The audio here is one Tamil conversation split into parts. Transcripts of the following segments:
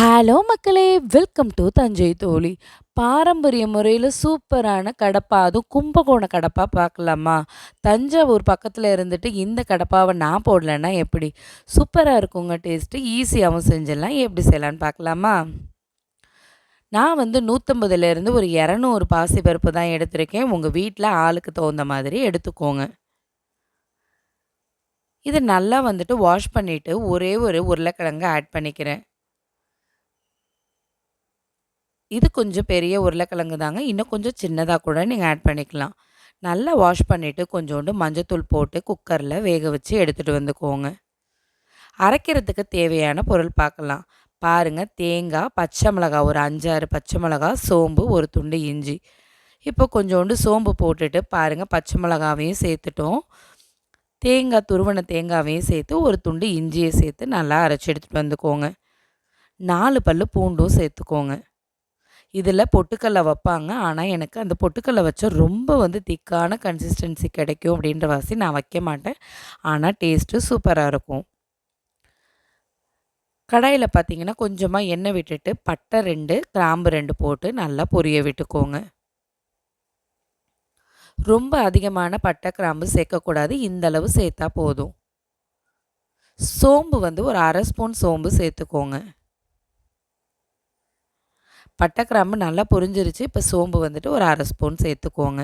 ஹலோ மக்களே வெல்கம் டு தஞ்சை தோழி. பாரம்பரிய முறையில் சூப்பரான கடப்பா அதுவும் கும்பகோண கடப்பா பார்க்கலாமா? தஞ்சாவூர் பக்கத்தில் இருந்துட்டு இந்த கடப்பாவை நான் போடலைன்னா எப்படி? சூப்பராக இருக்குங்க டேஸ்ட்டு. ஈஸியாகவும் செஞ்சிடலாம். எப்படி செய்யலான்னு பார்க்கலாமா? நான் வந்து நூற்றம்பதுலேருந்து ஒரு இரநூறு பாசி பருப்பு தான் எடுத்திருக்கேன். உங்கள் வீட்டில் ஆளுக்கு தகுந்த மாதிரி எடுத்துக்கோங்க. இது நல்லா வந்துட்டு வாஷ் பண்ணிவிட்டு ஒரே ஒரு உருளைக்கிழங்கு ஆட் பண்ணிக்கிறேன். இது கொஞ்சம் பெரிய உருளைக்கிழங்கு தாங்க. இன்னும் கொஞ்சம் சின்னதாக கூட நீங்கள் ஆட் பண்ணிக்கலாம். நல்லா வாஷ் பண்ணிவிட்டு கொஞ்சோண்டு மஞ்சத்தூள் போட்டு குக்கரில் வேக வச்சு எடுத்துகிட்டு வந்துக்கோங்க. அரைக்கிறதுக்கு தேவையான பொருள் பார்க்கலாம். பாருங்கள் தேங்காய் பச்சை மிளகா ஒரு அஞ்சாறு பச்சை மிளகா சோம்பு ஒரு துண்டு இஞ்சி. இப்போ கொஞ்சோண்டு சோம்பு போட்டுட்டு பாருங்கள் பச்சை மிளகாவையும் சேர்த்துட்டோம். தேங்காய் துருவன தேங்காவையும் சேர்த்து ஒரு துண்டு இஞ்சியை சேர்த்து நல்லா அரைச்சி எடுத்துகிட்டு வந்துக்கோங்க. நாலு பல் பூண்டும் சேர்த்துக்கோங்க. இதில் பொட்டுக்கல்லை வைப்பாங்க. ஆனால் எனக்கு அந்த பொட்டுக்கல்லை வச்சா ரொம்ப வந்து திக்கான கன்சிஸ்டன்சி கிடைக்கும் அப்படின்ற வாசி நான் வைக்க மாட்டேன். ஆனால் டேஸ்ட்டு சூப்பராக இருக்கும். கடாயில் பார்த்தீங்கன்னா கொஞ்சமாக எண்ணெய் விட்டுட்டு பட்டை ரெண்டு கிராம்பு ரெண்டு போட்டு நல்லா பொரிய விட்டுக்கோங்க. ரொம்ப அதிகமான பட்டை கிராம்பு சேர்க்கக்கூடாது. இந்தளவு சேர்த்தா போதும். சோம்பு வந்து ஒரு அரை ஸ்பூன் சோம்பு சேர்த்துக்கோங்க. பட்டை கிராம்பு நல்லா பொரிஞ்சிருச்சு. இப்போ சோம்பு வந்துட்டு ஒரு அரை ஸ்பூன் சேர்த்துக்கோங்க.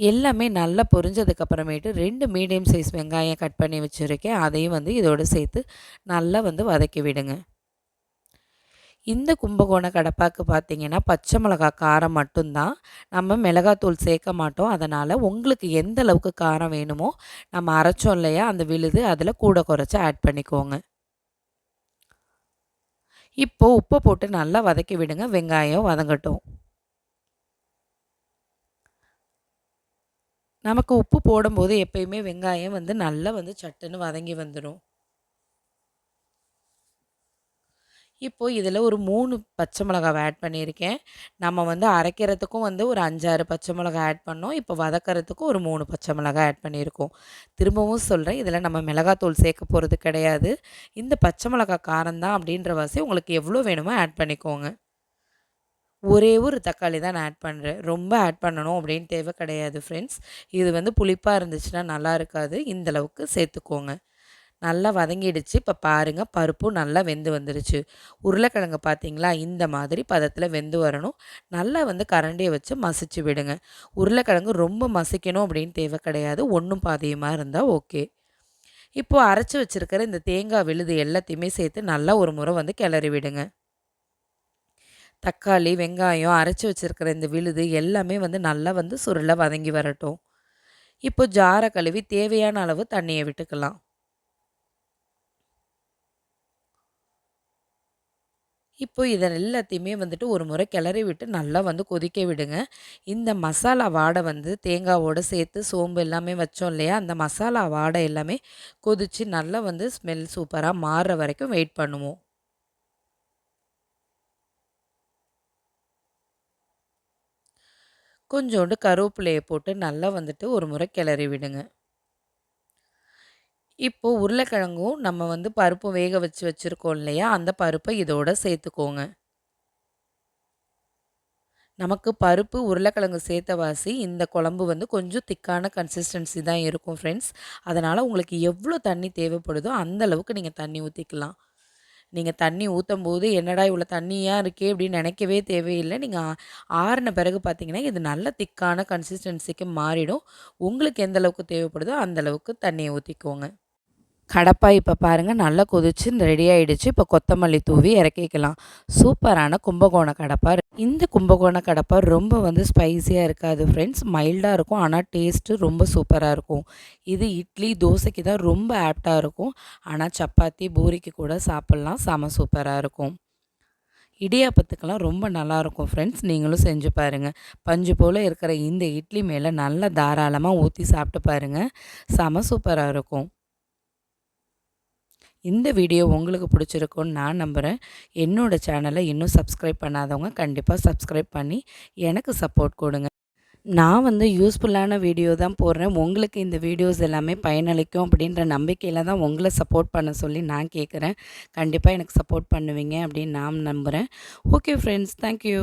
எல்லாமே நல்லா பொரிஞ்சதுக்கப்புறமேட்டு ரெண்டு மீடியம் சைஸ் வெங்காயம் கட் பண்ணி வச்சுருக்கேன். அதையும் வந்து இதோடு சேர்த்து நல்லா வந்து வதக்கி விடுங்க. இந்த கும்பகோண கடப்பாக்கு பார்த்தீங்கன்னா பச்சை மிளகா காரம் மட்டும்தான். நம்ம மிளகாத்தூள் சேர்க்க மாட்டோம். அதனால் உங்களுக்கு எந்த அளவுக்கு காரம் வேணுமோ நம்ம அரைச்சோம் இல்லையா அந்த விழுது அதில் கூட குறைச்சி ஆட் பண்ணிக்கோங்க. இப்போது உப்பை போட்டு நல்லா வதக்கி விடுங்க. வெங்காயம் வதங்கட்டும். நமக்கு உப்பு போடும்போது எப்பயுமே வெங்காயம் வந்து நல்லா வந்து சட்டுன்னு வதங்கி வந்துடும் இப்போது இதில் ஒரு மூணு பச்சை மிளகாவை ஆட் பண்ணியிருக்கேன். நம்ம வந்து அரைக்கிறதுக்கும் வந்து ஒரு அஞ்சாறு பச்சை மிளகா ஆட் பண்ணோம். இப்போ வதக்கிறதுக்கும் ஒரு மூணு பச்சை மிளகா ஆட் பண்ணியிருக்கோம். திரும்பவும் சொல்கிறேன் இதில் நம்ம மிளகாத்தூள் சேர்க்க போகிறது கிடையாது. இந்த பச்சை மிளகா காரந்தான் அப்படின்ற வாசி உங்களுக்கு எவ்வளோ வேணுமோ ஆட் பண்ணிக்கோங்க. ஒரே ஒரு தக்காளி தான் நான் ஆட் பண்ணுறேன் ரொம்ப ஆட் பண்ணணும் அப்படின்னு தேவை கிடையாது ஃப்ரெண்ட்ஸ் இது வந்து புளிப்பாக இருந்துச்சுன்னா நல்லா இருக்காது. இந்தளவுக்கு சேர்த்துக்கோங்க. நல்லா வதங்கிடுச்சு. இப்போ பாருங்கள் பருப்பும் நல்லா வெந்து வந்துருச்சு. உருளைக்கிழங்கு பார்த்தீங்களா இந்த மாதிரி பதத்தில் வெந்து வரணும். நல்லா வந்து கரண்டியை வச்சு மசிச்சு விடுங்க. உருளைக்கிழங்கு ரொம்ப மசிக்கணும் அப்படின்னு தேவை கிடையாது. ஒன்றும் பாதியமாக இருந்தால் ஓகே. இப்போது அரைச்சி வச்சுருக்கிற இந்த தேங்காய் விழுது எல்லாத்தையுமே சேர்த்து நல்லா ஒரு முறை வந்து கிளறி விடுங்க. தக்காளி வெங்காயம் அரைச்சி வச்சுருக்கிற இந்த விழுது எல்லாமே வந்து நல்லா வந்து சுருளை வதங்கி வரட்டும். இப்போ ஜாரை கழுவி தேவையான அளவு தண்ணியை விட்டுக்கலாம். இப்போ இதை எல்லாத்தையுமே வந்துட்டு ஒரு முறை கிளறி விட்டு நல்லா வந்து கொதிக்க விடுங்க. இந்த மசாலா வாடை வந்து தேங்காவோடு சேர்த்து சோம்பு எல்லாமே வச்சோம் இல்லையா? அந்த மசாலா வாடை எல்லாமே கொதித்து நல்லா வந்து ஸ்மெல் சூப்பராக மாறுற வரைக்கும் வெயிட் பண்ணுவோம். கொஞ்சோண்டு கருவேப்பிலையை போட்டு நல்லா வந்துட்டு ஒரு முறை கிளறி விடுங்க. இப்போது உருளைக்கிழங்கும் நம்ம வந்து பருப்பு வேக வச்சு வச்சுருக்கோம் இல்லையா? அந்த பருப்பை இதோட சேர்த்துக்கோங்க. நமக்கு பருப்பு உருளைக்கிழங்கு சேர்த்த வாசி இந்த குழம்பு வந்து கொஞ்சம் திக்கான கன்சிஸ்டன்சி தான் இருக்கும் ஃப்ரெண்ட்ஸ் அதனால் உங்களுக்கு எவ்வளோ தண்ணி தேவைப்படுதோ அந்த அளவுக்கு நீங்கள் தண்ணி ஊற்றிக்கலாம் நீங்கள் தண்ணி ஊற்றும் போது என்னடா இவ்வளோ தண்ணியாக இருக்கே அப்படின்னு நினைக்கவே தேவையில்லை. நீங்கள் ஆறின பிறகு பார்த்தீங்கன்னா இது நல்ல திக்கான கன்சிஸ்டன்சிக்கு மாறிடும். உங்களுக்கு எந்த அளவுக்கு தேவைப்படுதோ அந்தளவுக்கு தண்ணியை ஊற்றிக்கோங்க கடப்பா இப்போ பாருங்கள் நல்லா கொதிச்சு ரெடி ஆகிடுச்சு இப்போ கொத்தமல்லி தூவி இறக்கிக்கலாம். சூப்பரான கும்பகோண கடப்பா இந்த கும்பகோண கடப்பா ரொம்ப வந்து ஸ்பைஸியாக இருக்காது ஃப்ரெண்ட்ஸ் மைல்டாக இருக்கும் ஆனால் டேஸ்ட்டு ரொம்ப சூப்பராக இருக்கும். இது இட்லி தோசைக்கு தான் ரொம்ப ஆப்டாக இருக்கும். ஆனால் சப்பாத்தி பூரிக்கு கூட சாப்பிட்லாம் செம சூப்பராக இருக்கும். இடியாப்பத்துக்கெல்லாம் ரொம்ப நல்லாயிருக்கும் ஃப்ரெண்ட்ஸ் நீங்களும் செஞ்சு பாருங்கள் பஞ்சு போல் இருக்கிற இந்த இட்லி மேலே நல்லா தாராளமாக ஊற்றி சாப்பிட்டு பாருங்கள் செம சூப்பராக இருக்கும். இந்த வீடியோ உங்களுக்கு பிடிச்சிருக்குன்னு நான் நம்புகிறேன் என்னோடய சேனலை இன்னும் சப்ஸ்கிரைப் பண்ணாதவங்க கண்டிப்பாக சப்ஸ்கிரைப் பண்ணி எனக்கு சப்போர்ட் கொடுங்க. நான் வந்து யூஸ்ஃபுல்லான வீடியோ தான் போடுறேன். உங்களுக்கு இந்த வீடியோஸ் எல்லாமே பயனளிக்கும் அப்படின்ற நம்பிக்கையில் தான் உங்களை சப்போர்ட் பண்ண சொல்லி நான் கேட்குறேன் கண்டிப்பாக எனக்கு சப்போர்ட் பண்ணுவீங்க அப்படின்னு நான் நம்புகிறேன் ஓகே ஃப்ரெண்ட்ஸ் தேங்க்யூ